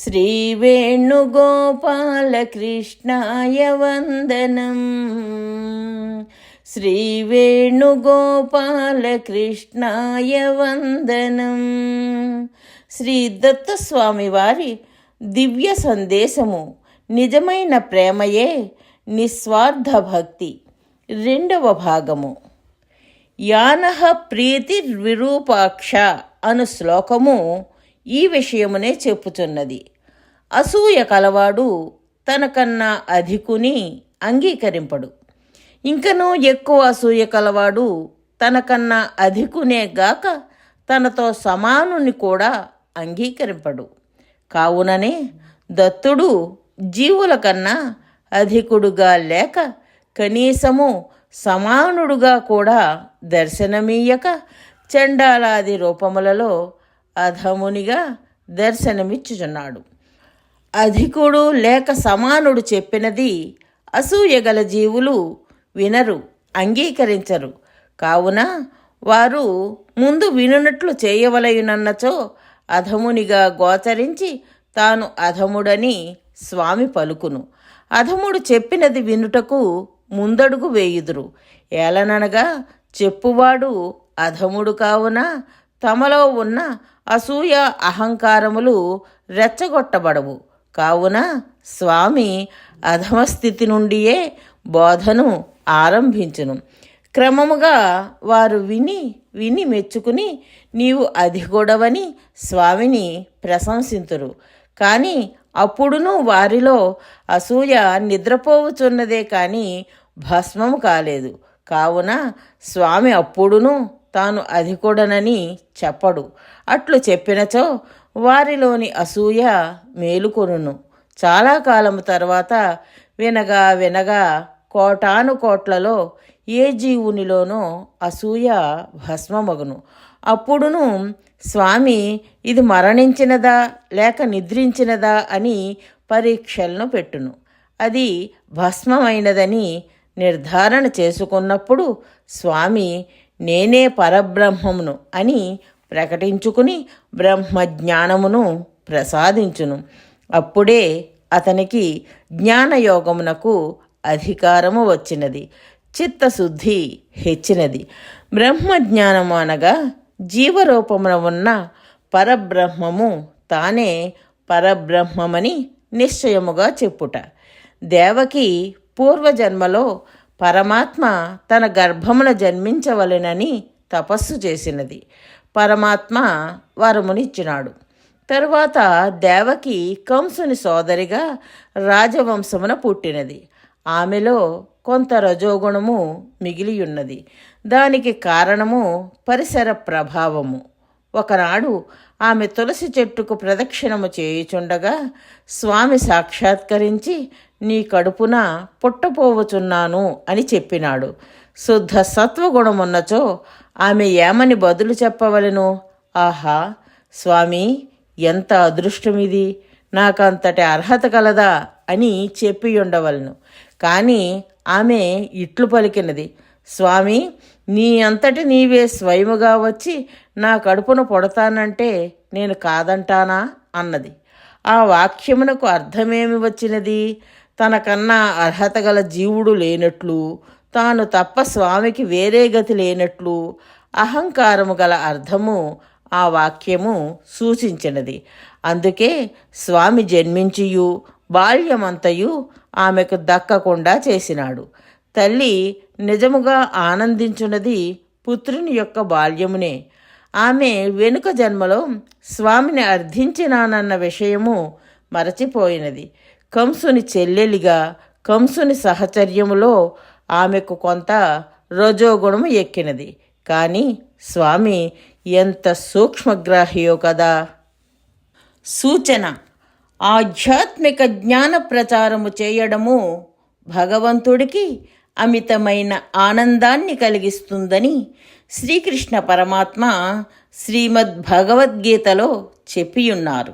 श्रीवेणुगोपालकृष्णाय वन्दनम् శ్రీవేణుగోపాలకృష్ణాయ వందనం శ్రీ దత్తస్వామి వారి దివ్య సందేశము నిజమైన ప్రేమయే నిస్వార్థ భక్తి రెండవ భాగము యానహ ప్రీతి విరూపాక్ష అను శ్లోకము ఈ విషయమునే చెప్పుచున్నది. అసూయ కలవాడు తనకన్నా అధికుని అంగీకరింపడు. ఇంకనూ ఎక్కువ అసూయ కలవాడు తనకన్నా అధికునే గాక తనతో సమానుని కూడా అంగీకరింపడు. కావుననే దత్తుడు జీవుల కన్నా అధికుడుగా లేక కనీసము సమానుడుగా కూడా దర్శనమీయక చండాలాది రూపములలో అధమునిగా దర్శనమిచ్చుచున్నాడు. అధికుడు లేక సమానుడు చెప్పినది అసూయగల జీవులు వినరు అంగీకరించరు. కావున వారు ముందు వినునట్లు చేయవలయునన్నచో అధమునిగా గోచరించి తాను అధముడని స్వామి పలుకును. అధముడు చెప్పినది వినుటకు ముందడుగు వేయుదురు. ఏలననగా చెప్పువాడు అధముడు కావున తమలో ఉన్న అసూయ అహంకారములు రెచ్చగొట్టబడవు. కావున స్వామి అధమస్థితి నుండియే బోధను ఆరంభించును. క్రమముగా వారు విని విని మెచ్చుకుని నీవు అధిగొడవని స్వామిని ప్రశంసింతురు. కానీ అప్పుడును వారిలో అసూయ నిద్రపోవుచున్నదే కానీ భస్మము కాలేదు. కావున స్వామి అప్పుడును తాను అధికుడనని చెప్పడు. అట్లు చెప్పినచో వారిలోని అసూయ మేలుకొనును. చాలా కాలం తర్వాత వినగా వినగా కోటాను కోట్లలో ఏ జీవునిలోనో అసూయ భస్మమగును. అప్పుడును స్వామి ఇది మరణించినదా లేక నిద్రించినదా అని పరీక్షలను పెట్టును. అది భస్మమైనదని నిర్ధారణ చేసుకున్నప్పుడు స్వామి నేనే పరబ్రహ్మమును అని ప్రకటించుకుని బ్రహ్మజ్ఞానమును ప్రసాదించును. అప్పుడే అతనికి జ్ఞానయోగమునకు అధికారము వచ్చినది. చిత్తశుద్ధి హెచ్చినది. బ్రహ్మజ్ఞానము అనగా జీవరూపమున ఉన్న పరబ్రహ్మము తానే పరబ్రహ్మమని నిశ్చయముగా చెప్పుట. దేవకి పూర్వజన్మలో పరమాత్మ తన గర్భమున జన్మించవలెనని తపస్సు చేసినది. పరమాత్మ వరమునిచ్చినాడు. తరువాత దేవకి కంసుని సోదరిగా రాజవంశమున పుట్టినది. ఆమెలో కొంత రజోగుణము మిగిలియున్నది. దానికి కారణము పరిసర ప్రభావము. ఒకనాడు ఆమె తులసి చెట్టుకు ప్రదక్షిణము చేయుచుండగా స్వామి సాక్షాత్కరించి నీ కడుపున పుట్టపోవచున్నాను అని చెప్పినాడు. శుద్ధ సత్వగుణమున్నచో ఆమె ఏమని బదులు చెప్పవలను? ఆహా స్వామి ఎంత అదృష్టమిది? నాకంతటి అర్హత కలదా అని చెప్పి ఉండవలను కానీ ఆమె ఇట్లు పలికినది. స్వామి నీ అంతటి నీవే స్వయముగా వచ్చి నా కడుపున పొడతానంటే నేను కాదంటానా? అన్నది. ఆ వాక్యమునకు అర్థమేమి వచ్చినది? తనకన్నా అర్హత గల జీవుడు లేనట్లు తాను తప్ప స్వామికి వేరే గతి లేనట్లు అహంకారము గల అర్థము ఆ వాక్యము సూచించినది. అందుకే స్వామి జన్మించియు బాల్యమంతయు ఆమెకు దక్కకుండా చేసినాడు. తల్లి నిజముగా ఆనందించున్నది పుత్రుని యొక్క బాల్యమునే. ఆమె వెనుక జన్మలో స్వామిని అర్థించినానన్న విషయము మరచిపోయినది. కంసుని చెల్లెలిగా కంసుని సహచర్యములో ఆమెకు కొంత రజోగుణము ఎక్కినది. కానీ స్వామి ఎంత సూక్ష్మగ్రాహియో కదా! సూచన ఆధ్యాత్మిక జ్ఞాన ప్రచారము చేయడము భగవంతుడికి అమితమైన ఆనందాన్ని కలిగిస్తుందని శ్రీకృష్ణ పరమాత్మ శ్రీమద్ భగవద్గీతలో చెప్పియున్నారు.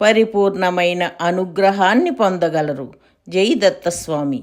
పరిపూర్ణమైన అనుగ్రహాన్ని పొందగలరు. జై దత్తస్వామి.